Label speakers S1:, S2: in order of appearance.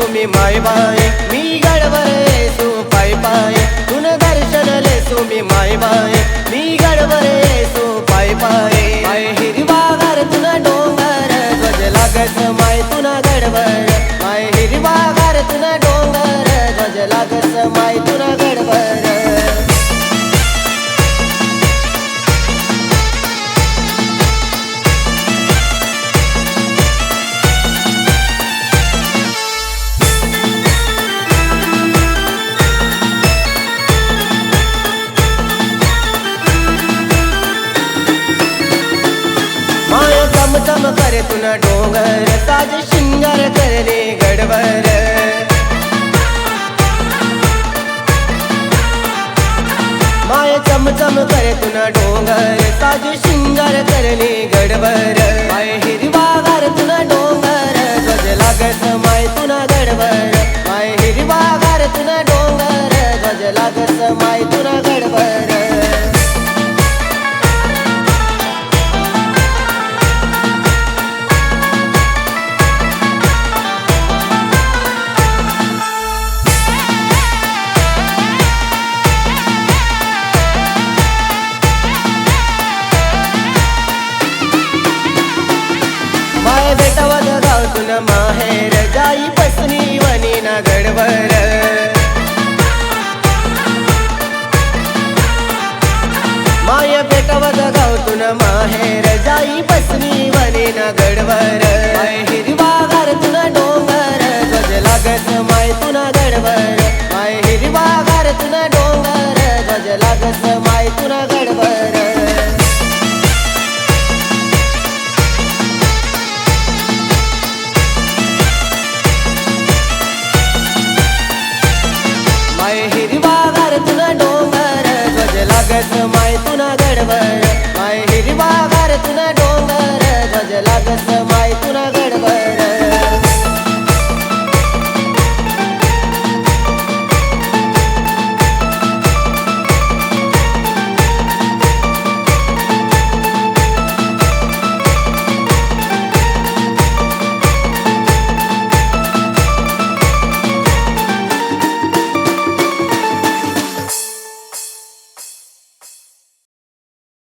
S1: तुम्ही मी माय बाय. मी गडबरे तू पाय पाय. तुन दर्शन लेसू माय बाय. मी गडबरे तू पाय पाय. माय हिरवा गार तुना डोंगर ध्वज लागत माय तुना गडवर माय हिरवा गार तुना डोंगर ध्वज लागत माय करे डोंगर साज शिंगार करले गडवर. माय चम चम करे तुना डोंगर साज शिंगार करले गडवर. माय हिरवा गार तुना डोंगर ध्वज लागत माय तुना गडवर. माय हिरवा गार तुना डोंगर ध्वज लागत माय जाई पसनी वनी ना गडवर माय बेटावद गावतून माहेर जाई पसनी वनी ना गडवर माय हिरवा गार तुना डोंगर गज लागस माय तुना गडवर माय हिरवा गार तुना डोंगर गज लागस माय तुना